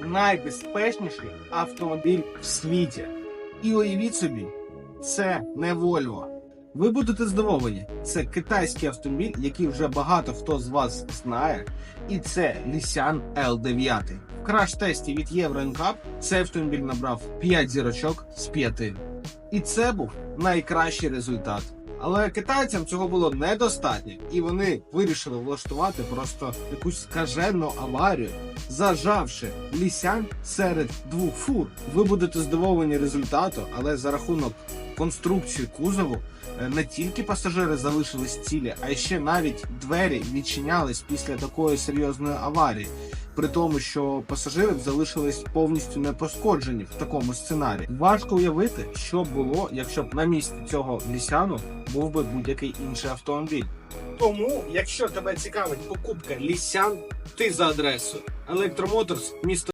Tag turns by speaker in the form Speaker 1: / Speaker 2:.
Speaker 1: найбезпечніший автомобіль в світі. І уявіть собі, це не Volvo. Ви будете здивовані, це китайський автомобіль, який вже багато хто з вас знає, і це Nissan L9. В краш-тесті від Euro NCAP цей автомобіль набрав 5 зірочок з 5. І це був найкращий результат. Але китайцям цього було недостатньо, і вони вирішили влаштувати просто якусь скажену аварію, зажавши лісян серед двох фур. Ви будете здивовані результату, але за рахунок конструкції кузову е, не тільки пасажири залишились цілі, а ще навіть двері відчинялись після такої серйозної аварії. При тому, що пасажири б залишились повністю непошкоджені в такому сценарії. Важко уявити, що було, якщо б на місці цього лісяну був би будь-який інший автомобіль. Тому, якщо тебе цікавить покупка лісян, ти за адресою Електромоторс, місто.